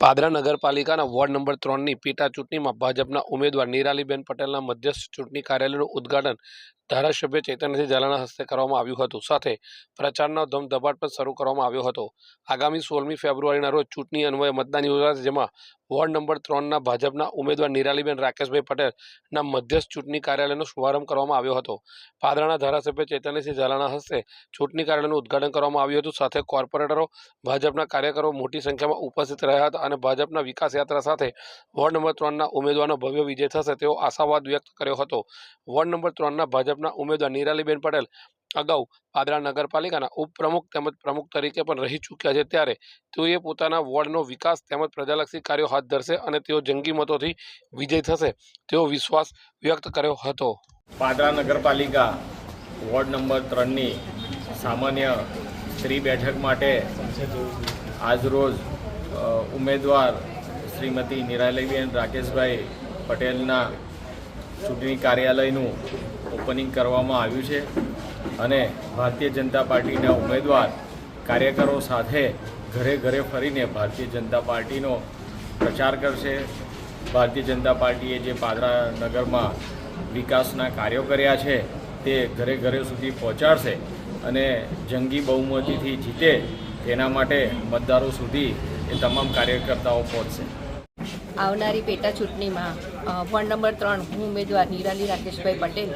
પાદરા નગરપાલિકાના ward number ત્રણની પેટા ચૂંટણીમાં ભાજપના ઉમેદવાર નિરાલીબેન પટેલના મધ્યસ્થ ચૂંટણી કાર્યાલયનું ઉદ્ઘાટન ધારાસભ્ય ચૈતન્યસિંહ ઝાલાના હસ્તે કરવામાં આવ્યું હતું. સાથે પ્રચારનો ધમધબાટ પણ શરૂ કરવામાં આવ્યો હતો. આગામી સોળમી ફેબ્રુઆરીના રોજ ચૂંટણી અન્વયે મતદાન યોજાશે, જેમાં વોર્ડ નંબર ત્રણના ભાજપના ઉમેદવાર નિરાલીબેન રાકેશભાઈ પટેલના મધ્યસ્થ ચૂંટણી કાર્યાલયનો શુભારંભ કરવામાં આવ્યો હતો. પાદરાના ધારાસભ્ય ચેતનસિંહ ઝાલાના હસ્તે ચૂંટણી કાર્યાલયનું ઉદ્ઘાટન કરવામાં આવ્યું હતું. સાથે કોર્પોરેટરો, ભાજપના કાર્યકરો મોટી સંખ્યામાં ઉપસ્થિત રહ્યા હતા અને ભાજપના વિકાસ યાત્રા સાથે વોર્ડ નંબર ત્રણના ઉમેદવારનો ભવ્ય વિજય થશે તેવો આશાવાદ વ્યક્ત કર્યો હતો. વોર્ડ નંબર ત્રણના ભાજપના ઉમેદવાર નિરાલીબેન પટેલ અગાઉ પાદરા નગરપાલિકાના ઉપપ્રમુખ તેમજ પ્રમુખ તરીકે પણ રહી ચૂક્યા છે. ત્યારે તેઓએ પોતાના વોર્ડનો વિકાસ તેમજ પ્રજાલક્ષી કાર્યો હાથ ધરશે અને તેઓ જંગી મતોથી વિજય થશે તેવો વિશ્વાસ વ્યક્ત કર્યો હતો. પાદરા નગરપાલિકા વોર્ડ નંબર ત્રણની સામાન્ય સ્ત્રી બેઠક માટે આજરોજ ઉમેદવાર શ્રીમતી નિરાલીબેન રાકેશભાઈ પટેલના ચૂંટણી કાર્યાલયનું ઓપનિંગ કરવામાં આવ્યું છે. અને ભારતીય જનતા પાર્ટીના ઉમેદવાર, કાર્યકરો સાથે ઘરે ઘરે ફરીને ભારતીય જનતા પાર્ટીનો પ્રચાર કરશે. ભારતીય જનતા પાર્ટીએ જે પાદરા નગરમાં વિકાસના કાર્યો કર્યા છે, તે ઘરે ઘરે સુધી પહોંચાડશે અને જંગી બહુમતીથી જીતે તેના માટે મતદારો સુધી એ તમામ કાર્યકર્તાઓ પહોંચશે. આવનારી પેટા ચૂંટણીમાં વોર્ડ નંબર ત્રણ હું ઉમેદવાર નિરાલી રાકેશભાઈ પટેલ.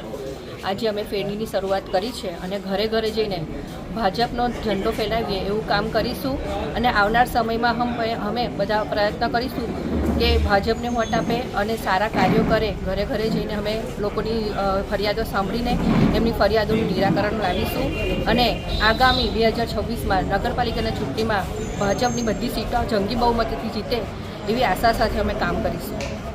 આજે અમે ફેરણીની શરૂઆત કરી છે અને ઘરે ઘરે જઈને ભાજપનો ઝંડો ફેલાવીએ એવું કામ કરીશું અને આવનાર સમયમાં હમ, અમે બધા પ્રયત્ન કરીશું કે ભાજપને વોટ આપે અને સારા કાર્યો કરે. ઘરે ઘરે જઈને અમે લોકોની ફરિયાદો સાંભળીને એમની ફરિયાદોનું નિરાકરણ લાવીશું અને આગામી બે હજાર છવ્વીસમાં નગરપાલિકાના ચૂંટણીમાં ભાજપની બધી સીટો જંગી બહુમતીથી જીતે એવી આશા સાથે અમે કામ કરીશું.